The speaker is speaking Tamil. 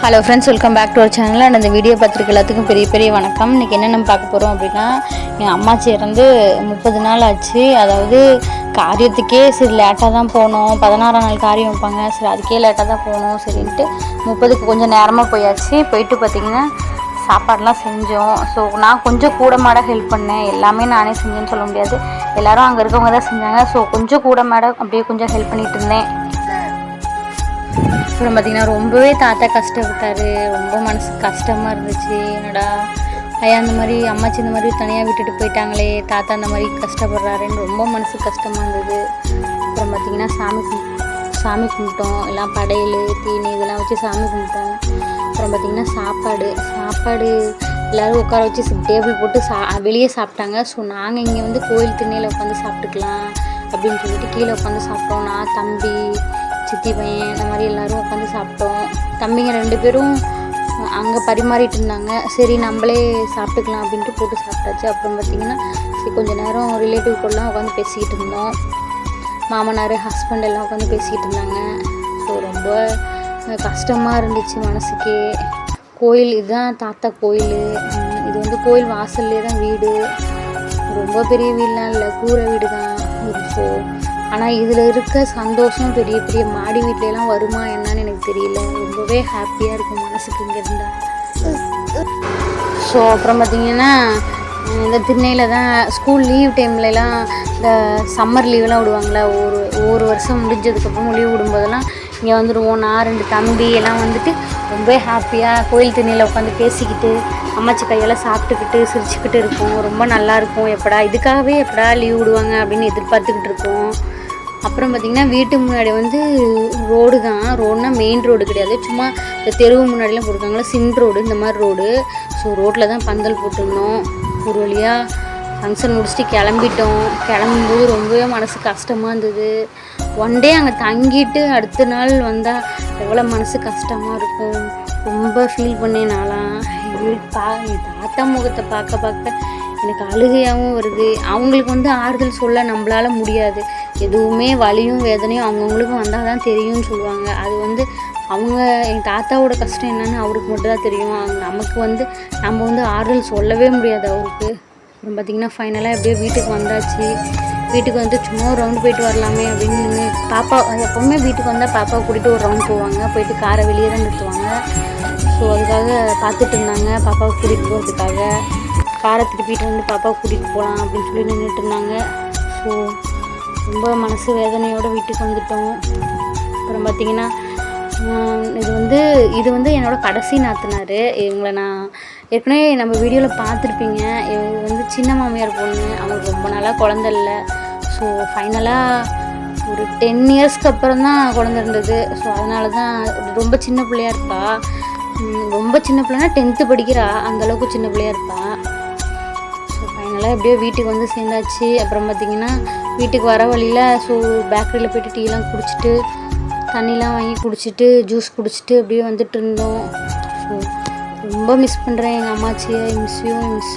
Hello friends welcome back to our channel and இந்த வீடியோ பார்த்துருக்க எல்லாத்துக்கும் பெரிய பெரிய வணக்கம். இன்றைக்கி என்னென்ன பார்க்க போகிறோம் அப்படின்னா என் அம்மாச்சி இறந்து முப்பது நாள் ஆச்சு. அதாவது காரியத்துக்கே சரி லேட்டாக தான் போனோம் பதினாறாம் நாள் காரியம் வைப்பாங்க. சரி அதுக்கே லேட்டாக தான் போகணும் சரின்ட்டு முப்பதுக்கு கொஞ்சம் நேரமாக போயாச்சு. போயிட்டு பார்த்திங்கன்னா சாப்பாடெலாம் செஞ்சோம். ஸோ நான் கொஞ்சம் கூட மாட ஹெல்ப் பண்ணேன். எல்லாமே நானே செஞ்சேன்னு சொல்ல முடியாது. எல்லோரும் அங்கே இருக்கவங்க தான் செஞ்சாங்க. ஸோ கொஞ்சம் கூட மாட அப்படியே கொஞ்சம் ஹெல்ப் பண்ணிகிட்டு இருந்தேன். அப்புறம் பார்த்தீங்கன்னா ரொம்பவே தாத்தா கஷ்டப்பட்டாரு. ரொம்ப மனசு கஷ்டமாக இருந்துச்சு. என்னடா? ஐயா அந்த மாதிரி அம்மாச்சி இந்த மாதிரி தனியாக விட்டுட்டு போயிட்டாங்களே. தாத்தா அந்த மாதிரி கஷ்டப்படுறாருன்னு ரொம்ப மனசு கஷ்டமாக இருந்தது. அப்புறம் பார்த்தீங்கன்னா சாமி கும் சாமி கும்பிட்டோம். எல்லாம் படையல் தீனி இதெல்லாம் வச்சு சாமி கும்பிட்டோம். அப்புறம் பார்த்திங்கன்னா சாப்பாடு சாப்பாடு எல்லோரும் உட்கார வச்சு டேபிள் போட்டு சா வெளியே சாப்பிட்டாங்க. ஸோ நாங்கள் இங்கே வந்து கோயில் திண்ணையில் உட்காந்து சாப்பிட்டுக்கலாம் அப்படின்னு சொல்லிட்டு கீழே உட்காந்து சாப்பிட்டோம். நான் தம்பி சித்தி பையன் இந்த மாதிரி எல்லோரும் உட்காந்து சாப்பிட்டோம். தம்பிங்க ரெண்டு பேரும் அங்கே பரிமாறிட்டு இருந்தாங்க. சரி நம்மளே சாப்பிட்டுக்கலாம் அப்படின்ட்டு போட்டு சாப்பிட்டாச்சு. அப்புறம் பார்த்திங்கன்னா சரி கொஞ்சம் நேரம் ரிலேட்டிவ் கூடலாம் உட்காந்து பேசிக்கிட்டு இருந்தோம். மாமனார் ஹஸ்பண்ட் எல்லாம் உட்காந்து பேசிக்கிட்டு இருந்தாங்க. ஸோ ரொம்ப கஷ்டமாக இருந்துச்சு மனசுக்கே. கோயில் இதுதான் தாத்தா கோயில். இது வந்து கோயில் வாசல்லே தான் வீடு. ரொம்ப பெரிய வீடுலாம் இல்லை கூரை வீடு தான் ஸோ ஆனால் இதில் இருக்க சந்தோஷம் பெரிய பெரிய மாடி வீட்லலாம் வருமா என்னன்னு எனக்கு தெரியல. ரொம்பவே ஹாப்பியாக இருக்கும் மனசுக்கு இங்கே இருந்தால் ஸோ அப்புறம் பார்த்திங்கன்னா இந்த திண்ணையில் தான் ஸ்கூல் லீவ் டைம்லலாம் இந்த சம்மர் லீவ்லாம் விடுவாங்களே ஒரு ஒரு வருஷம் முடிஞ்சதுக்கப்புறம் லீவ் விடும்போதெல்லாம் இங்கே வந்துடுவோம் நான் ரெண்டு தம்பி எல்லாம் வந்துட்டு ரொம்ப ஹாப்பியாக கோயில் திண்ணையில் உட்காந்து பேசிக்கிட்டு அம்மாச்சி கையெல்லாம் சாப்பிட்டுக்கிட்டு சிரிச்சுக்கிட்டு இருப்போம். ரொம்ப நல்லாயிருக்கும் எப்படா இதுக்காகவே எப்படா லீவ் விடுவாங்க அப்படின்னு எதிர்பார்த்துக்கிட்டு இருக்கோம் அப்புறம் பார்த்திங்கன்னா வீட்டு முன்னாடி வந்து ரோடு தான். ரோடுனா மெயின் ரோடு கிடையாது. சும்மா இந்த தெருவு முன்னாடிலாம் போட்டிருக்காங்களா சின் ரோடு இந்த மாதிரி ரோடு ஸோ ரோட்டில் தான் பந்தல் போட்டிருந்தோம். ஒரு வழியாக ஃபங்க்ஷன் முடிச்சுட்டு கிளம்பிட்டோம். கிளம்பும்போது ரொம்பவே மனசு கஷ்டமாக இருந்தது. ஒன் டே அங்கே தங்கிட்டு அடுத்த நாள் வந்தால் எவ்வளோ மனசு கஷ்டமாக இருக்கும். ரொம்ப ஃபீல் பண்ணேன் நான்லாம். பா தாத்தா முகத்தை பார்க்க பார்க்க எனக்கு அழுகையாகவும் வருது. அவங்களுக்கு வந்து ஆறுதல் சொல்ல நம்மளால் முடியாது. எதுவுமே வலியும் வேதனையும் அவங்கவுங்களுக்கும் வந்தால் தான் தெரியும்னு சொல்லுவாங்க. அது வந்து அவங்க எங்கள் தாத்தாவோட கஷ்டம் என்னன்னு அவருக்கு மட்டும் தான் தெரியும். அவங்க நமக்கு வந்து நம்ம வந்து ஆறுதல் சொல்லவே முடியாது அவருக்கு. அப்புறம் பார்த்திங்கன்னா ஃபைனலாக எப்படியோ வீட்டுக்கு வந்தாச்சு. வீட்டுக்கு வந்து சும்மா ஒரு ரவுண்டு போயிட்டு வரலாமே அப்படின்னு பாப்பா எப்போவுமே வீட்டுக்கு வந்தால் பாப்பாவை கூட்டிகிட்டு ஒரு ரவுண்ட் போவாங்க. போயிட்டு காரை வெளியே தான் நிறுத்துவாங்க. ஸோ அதுக்காக பார்த்துட்டு இருந்தாங்க பாப்பாவை கூட்டிகிட்டு போகிறதுக்காக காரை திருப்பிட்டு வந்து பாப்பாவை கூட்டிகிட்டு போகலாம் அப்படின்னு சொல்லி நின்றுட்டு இருந்தாங்க. ஸோ ரொம்ப மனசு வேதனையோடு வீட்டுக்கு வந்துட்டோம். அப்புறம் பார்த்திங்கன்னா இது வந்து இது வந்து என்னோடய கடைசி நாத்தினார். இவங்களை நான் ஏற்கனவே நம்ம வீடியோவில் பார்த்துருப்பீங்க. இது வந்து சின்ன மாமியார் பொண்ணு. அவங்களுக்கு ரொம்ப நாளாக குழந்த இல்லை. ஸோ ஃபைனலாக ஒரு டென் இயர்ஸ்க்கு அப்புறம் தான் குழந்த இருந்தது. ஸோ அதனால தான் ரொம்ப சின்ன பிள்ளையா இருப்பா. ரொம்ப சின்ன பிள்ளைனா டென்த்து படிக்கிறா. அந்தளவுக்கு சின்ன பிள்ளையா இருப்பா. அதனால் எப்படியோ வீட்டுக்கு வந்து சேர்ந்தாச்சு. அப்புறம் பார்த்திங்கன்னா வீட்டுக்கு வர வழியில் ஸோ பேக்கரியில் போய்ட்டு டீலாம் குடிச்சிட்டு தண்ணிலாம் வாங்கி குடிச்சிட்டு ஜூஸ் குடிச்சிட்டு அப்படியே வந்துட்டு இருந்தோம். ஸோ ரொம்ப மிஸ் பண்ணுறேன் எங்கள் அம்மாச்சியை. மிஸ்ஸையும் மிஸ்